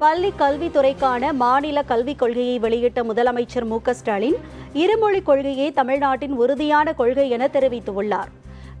பள்ளி கல்வித்துறைக்கான மாநில கல்விக் கொள்கையை வெளியிட்ட முதலமைச்சர் மு ஸ்டாலின் இருமொழிக் கொள்கையே தமிழ்நாட்டின் உறுதியான கொள்கை என தெரிவித்துள்ளார்.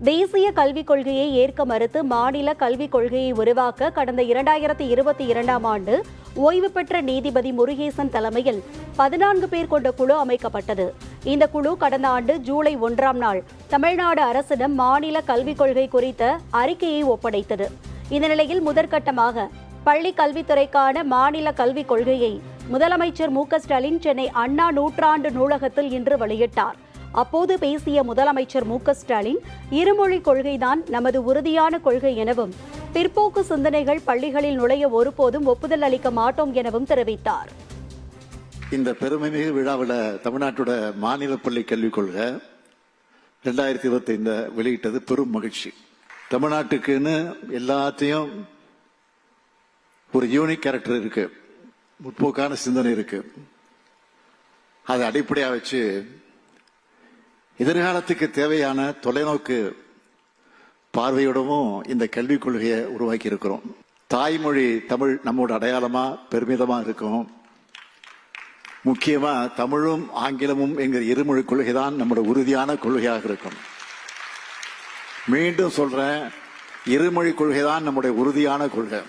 தேசிய கல்விக் கொள்கையை ஏற்க மறுத்து மாநில கல்விக் கொள்கையை உருவாக்க கடந்த இரண்டாயிரத்தி இருபத்தி இரண்டாம் ஆண்டு ஓய்வு பெற்ற நீதிபதி முருகேசன் தலைமையில் பதினான்கு பேர் கொண்ட குழு அமைக்கப்பட்டது. இந்த குழு கடந்த ஆண்டு ஜூலை ஒன்றாம் நாள் தமிழ்நாடு அரசிடம் மாநில கல்விக் கொள்கை குறித்த அறிக்கையை ஒப்படைத்தது. இந்த நிலையில் முதற்கட்டமாக பள்ளி கல்வித்துறைக்கான மாநில கல்விக் கொள்கையை முதலமைச்சர் மு க ஸ்டாலின் சென்னை அண்ணா நூற்றாண்டு நூலகத்தில் இன்று வெளியிட்டார். அப்போது பேசிய முதலமைச்சர் மு க ஸ்டாலின் இருமொழிக் கொள்கைதான் நமது உறுதியான கொள்கை எனவும் பிற்போக்கு சிந்தனைகள் பள்ளிகளில் நுழைய ஒருபோதும் ஒப்புதல் அளிக்க மாட்டோம் எனவும் தெரிவித்தார். இந்த பெருமைமிகு விழாவில் தமிழ்நாட்டோட மாநில பள்ளி கல்விக் கொள்கை ரெண்டாயிரத்தி இருபத்தி வெளியிட்டது பெரும் மகிழ்ச்சி. தமிழ்நாட்டுக்குன்னு எல்லாத்தையும் ஒரு யூனிக் கேரக்டர் இருக்கு. முற்போக்கான சிந்தனை இருக்கு. அதை அடிப்படையாக வச்சு எதிர்காலத்துக்கு தேவையான தொலைநோக்கு பார்வையோடவும் இந்த கல்விக் கொள்கையை உருவாக்கி இருக்கிறோம். தாய்மொழி தமிழ் நம்மோட அடையாளமா பெருமிதமா இருக்கும். முக்கியமா தமிழும் ஆங்கிலமும் என்கிற இருமொழி கொள்கை தான் நம்மளோட உறுதியான கொள்கையாக இருக்கும். மீண்டும் சொல்றேன் இருமொழி கொள்கை தான் நம்முடைய உறுதியான கொள்கை.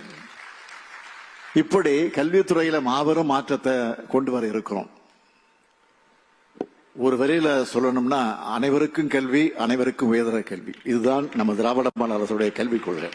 இப்படி கல்வித்துறையில மாபெரும் மாற்றத்தை கொண்டு வர இருக்கிறோம். ஒரு வரையில சொல்லணும்னா அனைவருக்கும் கல்வி அனைவருக்கும் உயர்தர கல்வி. இதுதான் நம்ம திராவிட மாநில அரசுடைய கல்விக் கொள்கை.